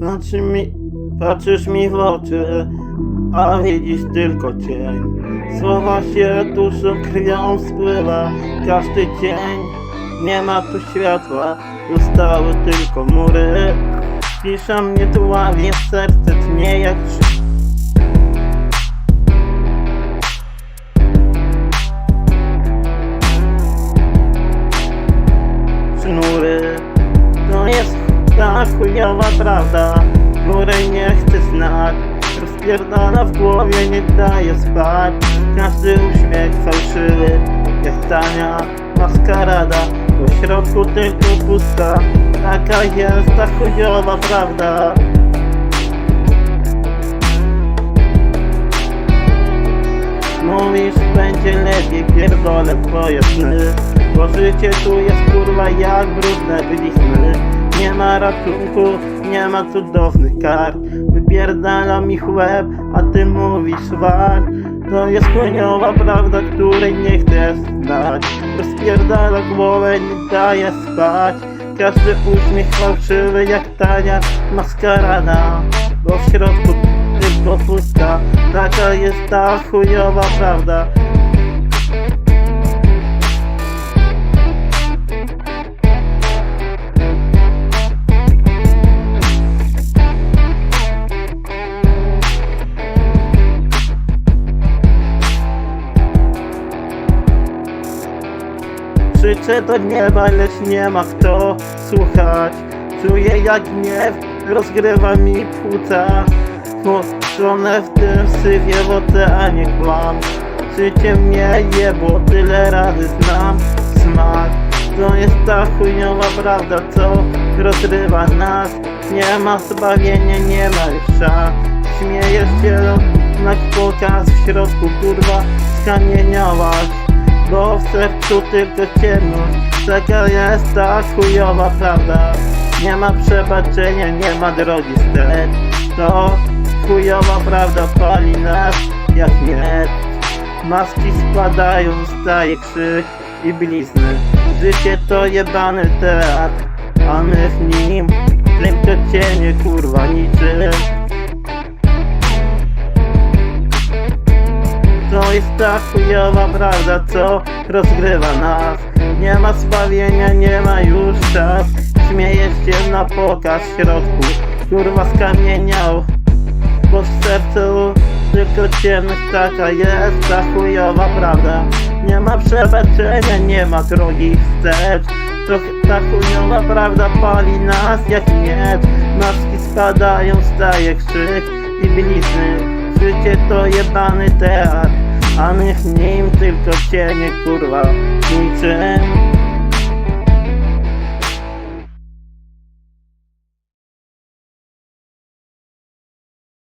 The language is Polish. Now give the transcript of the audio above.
Patrzy mi, patrzysz mi w oczy, a widzisz tylko cień. Słowa się duszą krwią spływa, każdy dzień. Nie ma tu światła, zostały tylko mury. Pisze mnie dławie, serce tnie jak krzyk. Chujowa prawda, której nie chcę znać. Rozpierdala w głowie, nie daje spać. Każdy uśmiech fałszywy, jak tania maskarada. W środku tylko pusta, taka jest ta chujowa prawda. Mówisz, będzie lepiej, pierdolę twoje sny Bo życie tu jest kurwa jak brudne blizny Nie ma ratunku, nie ma cudownych kar Wypierdala mi łeb, a ty mówisz war To jest koniowa prawda, której nie chcesz znać. Rozpierdala głowę, nie daje spać. Każdy uśmiech fałszywy jak tania maskarada. Bo w środku tylko pustka. Taka jest ta chujowa prawda Krzyczę do nieba, lecz nie ma kto słuchać. Czuję jak gniew rozgrywa mi płuca. Włączone w tym syfie w oceanie kłam. Życie mnie jebło, tyle razy znam. Smak To jest ta chujowa prawda, co rozrywa nas. Nie ma zbawienia, nie ma już szans Śmiejesz się, znak pokaz w środku kurwa skamieniałaś bo w sercu tylko ciemność Taka jest ta chujowa prawda? Nie ma przebaczenia, nie ma drogi wstecz. To chujowa prawda pali nas jak miecz. Maski spadają, staje krzyk i blizny. Życie to jebany teatr A my w nim tylko cienie kurwa niczym To jest ta chujowa prawda, co rozgrywa nas. Nie ma zbawienia, nie ma już czas. Śmiejesz się na pokaz środku Kurwa skamieniał Bo w sercu tylko ciemność taka jest ta chujowa prawda. Nie ma przebaczenia, nie ma drogi wstecz. To ta chujowa prawda pali nas jak miecz. Maski spadają, staje krzyk i blizny. Życie to jebany teatr A my w nim tylko cienie kurwa niczym